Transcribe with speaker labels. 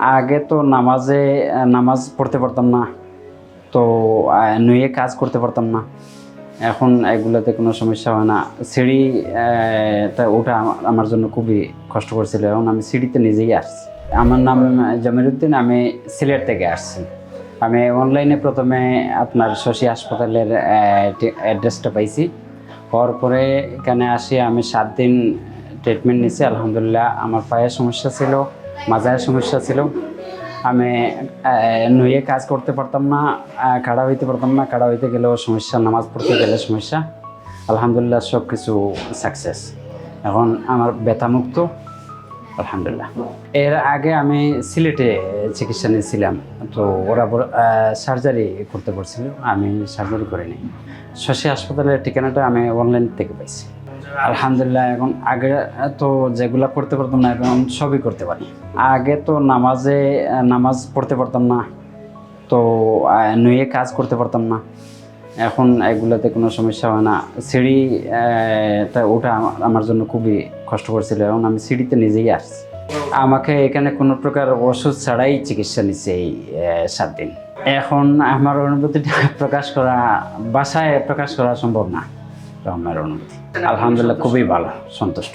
Speaker 1: আগে তো নামাজে নামাজ পড়তে পারতাম না। তো নুয়ে কাজ করতে পারতাম না। এখন এগুলোতে কোনো সমস্যা হয় না। সিঁড়ি তা ওটা আমার জন্য খুবই কষ্ট করছিল। এখন আমি সিঁড়িতে নিজেই আসছি। আমার নাম জামিরুদ্দিন, আমি সিলেট থেকে আসছি। আমি অনলাইনে প্রথমে আপনার শশী হাসপাতালের অ্যাড্রেসটা পাইছি। হওয়ার পরে এখানে আসি, আমি সাত দিন ট্রিটমেন্ট নিয়েছি আলহামদুলিল্লাহ, আমার পায়ের সমস্যা ছিল। মাজার সমস্যা ছিল। আমি নুয়ে কাজ করতে পারতাম না খাড়া হইতে পারতাম না, খাড়া হইতে গেলেও সমস্যা, নামাজ পড়তে গেলে সমস্যা। আলহামদুলিল্লাহ, সব কিছু সাকসেস এখন আমার ব্যথামুক্ত আলহামদুলিল্লাহ। এর আগে আমি সিলেটে চিকিৎসা নিয়েছিলাম। তো ওরা সার্জারি করতে পারছিল আমি সার্জারি করিনি। শশী হাসপাতালের ঠিকানাটা আমি অনলাইন থেকে পাইছি। আলহামদুলিল্লাহ, এখন আগে তো যেগুলা করতে পারতাম না, এখন সবই করতে পারি। আগে তো নামাজে, নামাজ পড়তে পারতাম না, তো নুয়ে কাজ করতে পারতাম না। এখন এগুলোতে কোনো সমস্যা হয় না। সিঁড়ি ওটা আমার জন্য খুবই কষ্ট করছিল এখন আমি সিঁড়িতে নিজেই আসছি। আমাকে এখানে কোনো প্রকার ওষুধ ছাড়াই চিকিৎসা নিচ্ছে এই সাত দিন। এখন আমার অনুভূতিটা প্রকাশ করা, বাসায় প্রকাশ করা সম্ভব না। আমার অনুমতি আলহামদুলিল্লাহ খুবই ভালো সন্তুষ্ট।